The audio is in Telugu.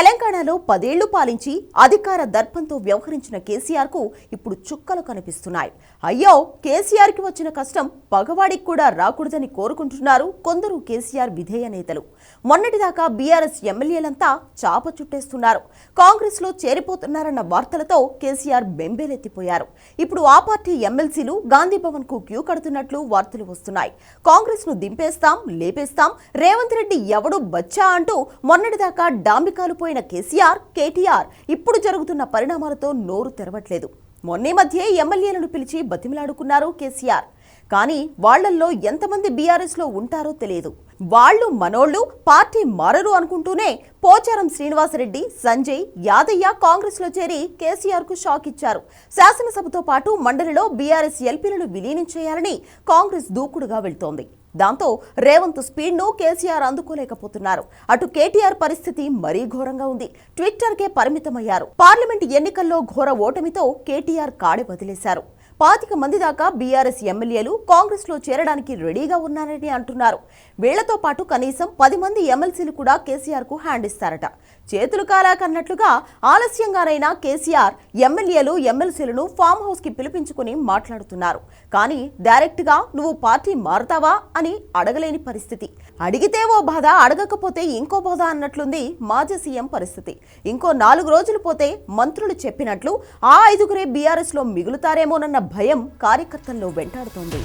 తెలంగాణలో పదేళ్ళు పాలించి అధికార దర్పంతో వ్యవహరించిన కేసీఆర్కు ఇప్పుడు చుక్కలు కనిపిస్తున్నాయి. అయ్యో కేసీఆర్కి వచ్చిన కష్టం పగవాడికి కూడా రాకూడదని కోరుకుంటున్నారు కొందరు కేసీఆర్ విధేయ నేతలు. మొన్నటిదాకా బీఆర్ఎస్ ఎమ్మెల్యేలంతా చాప చుట్టేస్తున్నారు. కాంగ్రెస్లో చేరిపోతున్నారన్న వార్తలతో కేసీఆర్ బెంబేలెత్తిపోయారు. ఇప్పుడు ఆ పార్టీ ఎమ్మెల్సీలు గాంధీ భవన్కు క్యూ కడుతున్నట్లు వార్తలు వస్తున్నాయి. కాంగ్రెస్ను దింపేస్తాం లేపేస్తాం రేవంత్ రెడ్డి ఎవడు బచ్చా అంటూ మొన్నటిదాకా డాంబికాలు పోయిన కేసీఆర్ కేటీఆర్ ఇప్పుడు జరుగుతున్న పరిణామాలతో నోరు తెరవట్లేదు. మొన్నే మధ్యే ఎమ్మెల్యేలను పిలిచి బతిమిలాడుకున్నారు కేసీఆర్. కానీ వాళ్ళల్లో ఎంతమంది బీఆర్ఎస్లో ఉంటారో తెలియదు. వాళ్ళు మనోళ్ళు పార్టీ మారరు అనుకుంటూనే పోచారం శ్రీనివాసరెడ్డి సంజయ్ యాదయ్య కాంగ్రెస్లో చేరి కేసీఆర్కు షాక్ ఇచ్చారు. శాసనసభతో పాటు మండలిలో బీఆర్ఎస్ ఎల్పీలను విలీనం చేయాలని కాంగ్రెస్ దూకుడుగా వెళ్తోంది. దాంతో రేవంత్ స్పీడ్ను కేసీఆర్ అందుకోలేకపోతున్నారు. అటు కేటీఆర్ పరిస్థితి మరీ ఘోరంగా ఉంది. ట్విట్టర్ కే పరిమితమయ్యారు. పార్లమెంట్ ఎన్నికల్లో ఘోర ఓటమితో కేటీఆర్ కాడి వదిలేశారు. పాతిక మంది దాకా బీఆర్ఎస్ ఎమ్మెల్యేలు కాంగ్రెస్లో చేరడానికి రెడీగా ఉన్నారని అంటున్నారు. వీళ్ళతో పాటు కనీసం పది మంది ఎమ్మెల్సీలు కూడా కేసీఆర్కు హ్యాండ్ ఇస్తారట. చేతులు కాలాకన్నట్లుగా ఆలస్యంగానైనా కేసీఆర్ ఎమ్మెల్యేలు ఎమ్మెల్సీలను ఫామ్ హౌస్కి పిలిపించుకుని మాట్లాడుతున్నారు. కానీ డైరెక్ట్గా నువ్వు పార్టీ మారుతావా అని అడగలేని పరిస్థితి. అడిగితే ఓ బాధ అడగకపోతే ఇంకో బాధ అన్నట్లుంది మాజీ సీఎం పరిస్థితి. ఇంకో నాలుగు రోజులు పోతే మంత్రులు చెప్పినట్లు ఆ ఐదుగురే బీఆర్ఎస్లో మిగులుతారేమోనన్న భయం కార్యకర్తల్లో వెంటాడుతోంది.